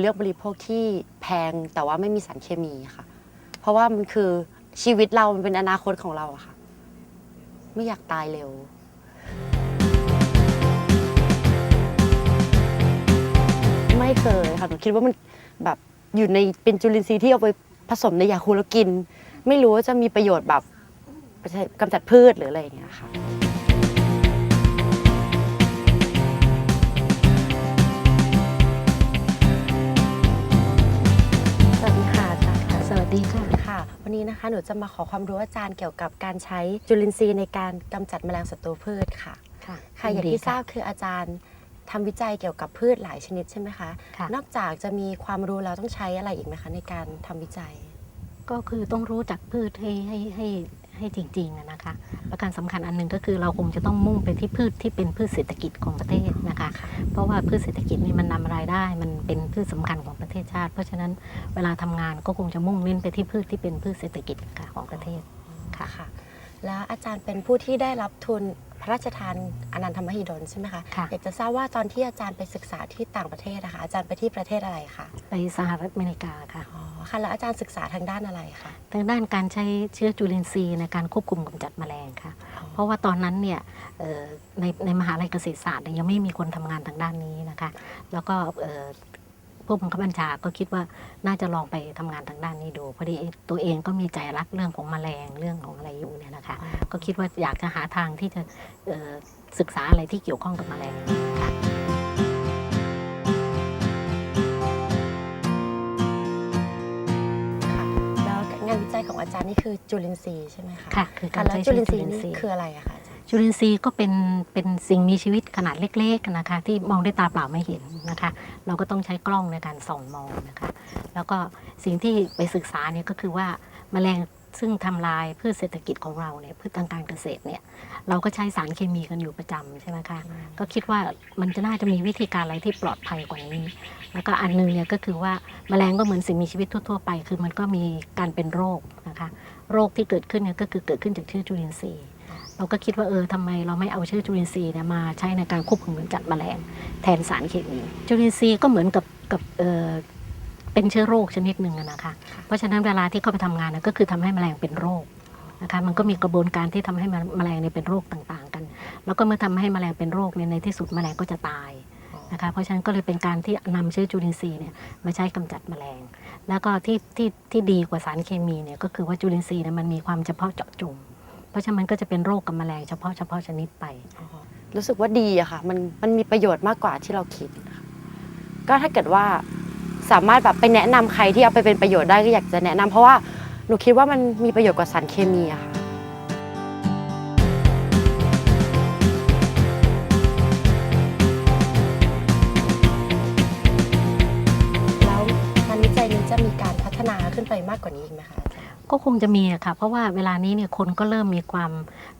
เลือกบริโภคที่แพงแต่ว่าไม่มีสารเคมีค่ะ เพราะว่ามันคือชีวิตเรามันเป็นอนาคตของเราอะค่ะ ไม่อยากตายเร็ว ไม่เคยค่ะหนูคิดว่ามันแบบอยู่ในเป็นจุลินทรีย์ที่เอาไปผสมในยาคูแล้วกิน ไม่รู้ว่าจะมีประโยชน์แบบกำจัดพืชหรืออะไรอย่างเงี้ยค่ะ นนี้นะคะ หนูจะมาขอความรู้อาจารย์เกี่ยวกับการใช้จุลินทรีย์ในการกำจัดแมลงศัตรูพืชค่ะ ค่ะค่ะอย่างที่ทราบคืออาจารย์ทำวิจัยเกี่ยวกับพืชหลายชนิดใช่ไหมคะ ค่ะ นอกจากจะมีความรู้แล้วต้องใช้อะไรอีกไหมคะในการทำวิจัย ก็คือต้องรู้จักพืชให้ให้ให้ ให้จริงๆนะคะ ประการสำคัญอันหนึงก็คือเราคงจะต้องมุ่งไปที่พืชที่เป็นพืชเศรษฐกิจของประเทศนะคะ เพราะว่าพืชเศรษฐกิจนี่มันนำรายได้ มันเป็นพืชสำคัญของประเทศชาติ เพราะฉะนั้นเวลาทำงานก็คงจะมุ่งเน้นไปที่พืชที่เป็นพืชเศรษฐกิจของประเทศค่ะค่ะแล้วอาจารย์เป็นผู้ที่ได้รับทุน พระราชทานอนันทมหิดลใช่ไหมคะค่ะ อยากจะทราบว่าตอนที่อาจารย์ไปศึกษาที่ต่างประเทศนะคะอาจารย์ไปที่ประเทศอะไรคะไปสหรัฐอเมริกาค่ะ อ๋อค่ะแล้วอาจารย์ศึกษาทางด้านอะไรคะทางด้านการใช้เชื้อจุลินทรีย์ในการควบคุมกำจัดแมลงค่ะ เพราะว่าตอนนั้นเนี่ยเอ่อในในมหาลัยเกษตรศาสตร์เนี่ยยังไม่มีคนทำงานทางด้านนี้นะคะ แล้วก็เอ่อ ผู้บังคับบัญชาก็คิดว่าน่าจะลองไปทำงานทางด้านนี้ดูพอดีตัวเองก็มีใจรักเรื่องของแมลงเรื่องของอะไรอยู่เนี่ยนะคะก็คิดว่าอยากจะหาทางที่จะเอ่อศึกษาอะไรที่เกี่ยวข้องกับแมลงค่ะค่ะแล้วงานวิจัยของอาจารย์นี่คือจุลินทรีย์ใช่ไหมคะค่ะคือการแล้วใช้จุเชื้ลิอนทจุรีลิย์นนี่ทรีย์คืออะไรอะคะอา จารย์จุลินทรีย์ก็เป็นเป็นสิ่งมีชีวิตขนาดเล็กๆนะคะ ที่มองด้วยตาเปล่าไม่เห็นนะคะ เราก็ต้องใช้กล้องในการส่องมองนะคะ แล้วก็สิ่งที่ไปศึกษาเนี่ยก็คือว่าแมลงซึ่งทำลายพืชเศรษฐกิจของเราเนี่ยพืชทางการเกษตรเนี่ยเราก็ใช้สารเคมีกันอยู่ประจำใช่ไหมคะก็คิดว่ามันจะน่าจะมีวิธีการอะไรที่ปลอดภัยกว่านี้ แล้วก็อันหนึงเนี่ยก็คือว่าแมลงก็เหมือนสิ่งมีชีวิตทั่วๆไป คือมันก็มีการเป็นโรคนะคะ โรคที่เกิดขึ้นเนี่ยก็คือเกิดขึ้นจากเชื้อจุลินทรีย์ เราก็คิดว่าเออทำไมเราไม่เอาเชื้อจุลินทรีย์เนี่ยมาใช้ในการควบคุมกำจัดแมลงแทนสารเคมีจุลินทรีย์ก็เหมือนกับกับเออเป็นเชื้อโรคชนิดหนึ่งนะคะ เพราะฉะนั้นเวลาที่เข้าไปทำงานนี่ยก็คือทำให้แมลงเป็นโรคนะคะมันก็มีกระบวนการที่ทำให้แมลงเนี่ยเป็นโรคต่างๆ กัน แล้วก็เมื่อทำให้แมลงเป็นโรคเนี่ยในที่สุดแมลงก็จะตายนะคะเพราะฉะนั้นก็เลยเป็นการที่นำเชื้อจุลินทรีย์เนี่ยมาใช้กำจัดแมลง แล้วก็ที่ที่ที่ดีกว่าสารเคมีเนี่ยก็คือว่าจุลินทรีย์เนี่ยมันมีความเฉพาะเจาะจง เพราะฉะนั้นมันก็จะเป็นโรคกับแมลงเฉพาะเฉพาะชนิดไป รู้สึกว่าดีอะค่ะ มันมันมีประโยชน์มากกว่าที่เราคิดค่ะก็ถ้าเกิดว่าสามารถแบบไปแนะนำใครที่เอาไปเป็นประโยชน์ได้ก็อยากจะแนะนำเพราะว่าหนูคิดว่ามันมีประโยชน์กว่าสารเคมีอะค่ะแล้วงานวิจัยนี้จะมีการพัฒนาขึ้นไปมากกว่านี้อีกไหมคะอาจารย์ ก็คงจะมีอะค่ะ เพราะว่าเวลานี้เนี่ยคนก็เริ่มมีความ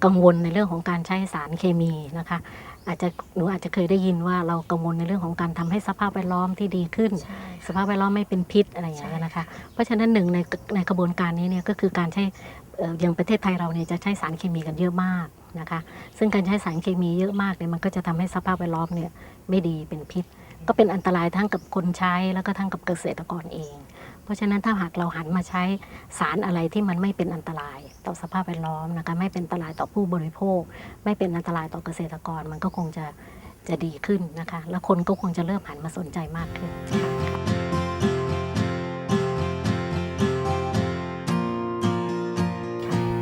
กังวลในเรื่องของการใช้สารเคมีนะคะ อาจจะหนูอาจจะเคยได้ยินว่าเรากังวลในเรื่องของการทำให้สภาพแวดล้อมที่ดีขึ้นใช่สภาพแวดล้อมไม่เป็นพิษอะไรอย่างเงี้ยนะคะ เพราะฉะนั้นหนึ่งในในกระบวนการนี้เนี่ยก็คือการใช้เอ่ออย่างประเทศไทยเราเนี่ยจะใช้สารเคมีกันเยอะมากนะคะ ซึ่งการใช้สารเคมีเยอะมากเนี่ยมันก็จะทำให้สภาพแวดล้อมเนี่ยไม่ดีเป็นพิษ ก็เป็นอันตรายทั้งกับคนใช้แล้วก็ทั้งกับเกษตรกรเองเพ ราะฉะนั้นถ้าหากเราหันมาใช้สารอะไรที่มันไม่เป็นอันตรายต่อสภาพแวดล้อมนะคะไม่เป็นอันตรายต่อผู้บริโภค ไม่เป็นอันตรายต่อเกษตรกร มันก็คงจะจะดีขึ้นนะคะ แล้วคนก็คงจะเริ่มหันมาสนใจมากขึ้นค่ะ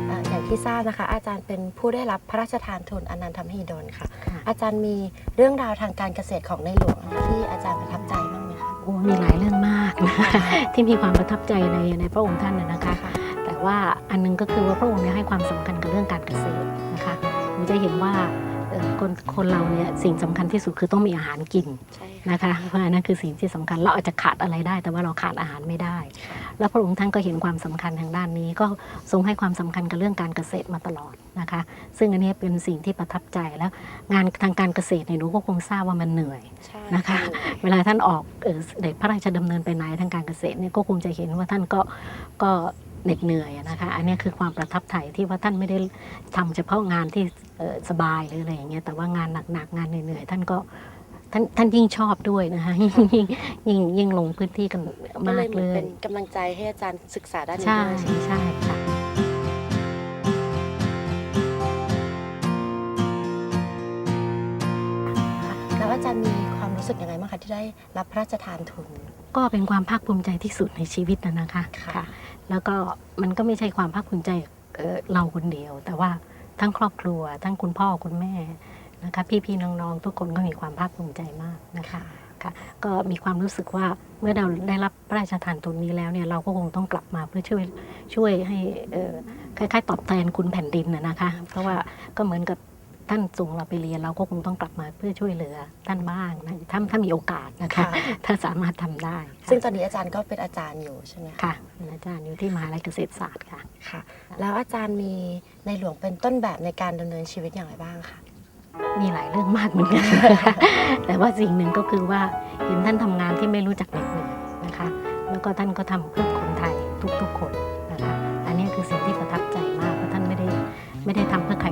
เอ่ออย่างที่ทราบนะคะ อาจารย์เป็นผู้ได้รับพระราชทานทุนอนันทมหิดลค่ะ อาจารย์มีเรื่องราวทางการเกษตรของในหลวงที่อาจารย์ประทับใจบ้างไหมคะโอ้มีหลายเรื่องมากนะคะที่มีความประทับใจในในพระองค์ท่านนะนะคะค่ะแต่ว่าอันหนึงก็คือว่าพระองค์เนี่ยให้ความสำคัญกับเรื่องการเกษตรนะคะหนูจะเห็นว่าเอ่อ คนคนเราเนี่ยสิ่งสำคัญที่สุดคือต้องมีอาหารกินใช่นะคะเพราะอันนั้นคือสิ่งที่สำคัญเราอาจจะขาดอะไรได้ แต่ว่าเราขาดอาหารไม่ได้ แล้วพระองค์ท่านก็เห็นความสำคัญทางด้านนี้ ก็ทรงให้ความสำคัญกับเรื่องการเกษตรมาตลอดนะคะ ซึ่งอันนี้เป็นสิ่งที่ประทับใจแล้วงานทางการเกษตรเนี่ยหนูก็คงทราบว่ามันเหนื่อยใช่นะคะ เวลาท่านออกเอ่อเสด็จพระราชดำเนินไปไหนทางการเกษตรเนี่ยก็คงจะเห็นว่าท่านก็ก็ เหน็ดเหนื่อยอะนะคะ อันนี้คือความประทับใจที่ว่าท่านไม่ได้ทำเฉพาะงานที่เอ่อสบายหรืออะไรอย่างเงี้ยแต่ว่างานหนักๆงานเหนื่อยๆท่านก็ท่านท่านยิ่งชอบด้วยนะคะยิ่งยิ่งยิ่งยิ่งลงพื้นที่กันก็มาเลยกเหมืเลอนเป็ยนกำลังใจให้อาจารย์ศึกษาด้านนี้ใช่ด้วยใช่ไหมใช่ค่ะคะแล้วอาจารย์มีความรู้สึกยังไงบ้างคะที่ได้รับพระราชทานทุน ก็เป็นความภาคภูมิใจที่สุดในชีวิตนะนะคะค่ะ แล้วก็มันก็ไม่ใช่ความภาคภูมิใจเอ่อเราคนเดียว แต่ว่าทั้งครอบครัว ทั้งคุณพ่อคุณแม่นะคะพี่ๆน้องๆ ทุกคนก็มีความภาคภูมิใจมากนะคะค่ะก็มีความรู้สึกว่าเมื่อเราได้รับพระราชทานทุนนี้แล้วเนี่ยเราก็คงต้องกลับมาเพื่อช่วยช่วยให้เอ่อคล้ายๆ ตอบแทนคุณแผ่นดินนะนะคะ เพราะว่าก็เหมือนกับ ท่านส่งเราไปเรียนเราก็คงต้องกลับมาเพื่อช่วยเหลือท่านบ้างนะถ้าถ้ามีโอกาสนะคะ ค่ะ ถ้าสามารถทำได้ค่ะซึ่งตอนนี้อาจารย์ก็เป็นอาจารย์อยู่ใช่ไหมคะค่ะเป็นอาจารย์อยู่ที่มหาลัยเกษตรศาสตร์ค่ะ ค่ะ แล้วอาจารย์มีในหลวงเป็นต้นแบบในการดำเนินชีวิตอย่างไรบ้างคะ มีหลายเรื่องมากเหมือนกัน แต่ว่าสิ่งหนึ่งก็คือว่าเห็นท่านทำงานที่ไม่รู้จักเหน็ดเหนื่อยนะคะ แล้วก็ท่านก็ทำเพื่อคนไทยทุกๆคนนะคะ อันนี้คือสิ่งที่ประทับใจมากเพราะท่านไม่ได้ไม่ได้ทำเพื่อใคร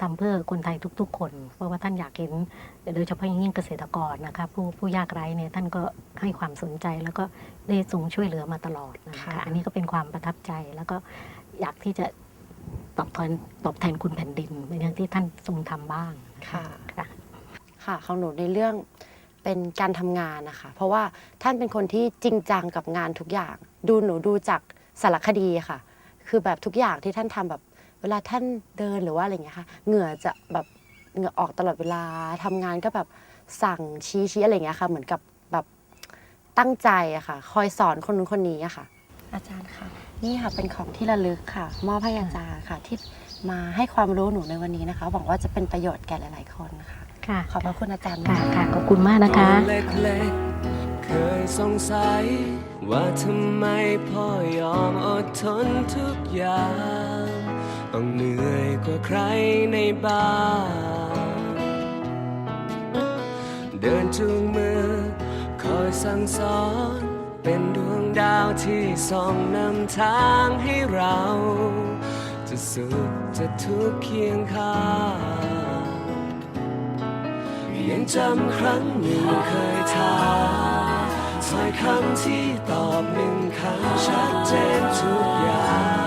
ว่าทำเพื่อคนไทยทุก ๆ คน เพราะว่าท่านอยากเห็นโดยเฉพาะอย่างยิ่งเกษตรกรนะคะผู้ผู้ยากไร้เนี่ยท่านก็ให้ความสนใจแล้วก็ได้ทรงช่วยเหลือมาตลอดนะคะค่ะอันนี้ก็เป็นความประทับใจแล้วก็อยากที่จะตอบแทนตอบแทนคุณแผ่นดินเหมือนอย่างที่ท่านทรงทำบ้างนค่ะค่ะค่ะของหนูในเรื่องเป็นการทำงานนะคะ เพราะว่าท่านเป็นคนที่จริงจังกับงานทุกอย่าง ดูหนูดูจากสารคดีค่ะ คือแบบทุกอย่างที่ท่านทำแบบ เวลาท่านเดินหรือว่าอะไรอย่างเงี้ยค่ะเหงื่อจะแบบเหงื่อออกตลอดเวลาทำงานก็แบบสั่งชี้ชี้อะไรอย่างเงี้ยค่ะ เหมือนกับแบบตั้งใจอะค่ะ คอยสอนคนนู้นคนนี้อะค่ะ อาจารย์ค่ะ นี่ค่ะเป็นของที่ระลึกค่ะ มอบให้อาจารย์ค่ะ ที่มาให้ความรู้หนูในวันนี้นะคะหวังว่าจะเป็นประโยชน์แก่หลาย ๆ คนค่ะค่ะขอบพระคุณอาจารย์ค่ะมากค่ะขอบคุณมากนะคะตอนเล็กๆเคยสงสัย ว่าทำไมพ่อยอมอดทนทุกอย่าง ต้องเหนื่อยกว่าใครในบ้าน เดินจูงมือ คอยสั่งสอน เป็นดวงดาวที่ส่องนำทางให้เรา จะสุขจะทุกข์เคียงข้างยังจำครั้งหนึ่งเคยถามถ้อยคำที่ตอบหนึ่งคำชัดเจนทุกอย่าง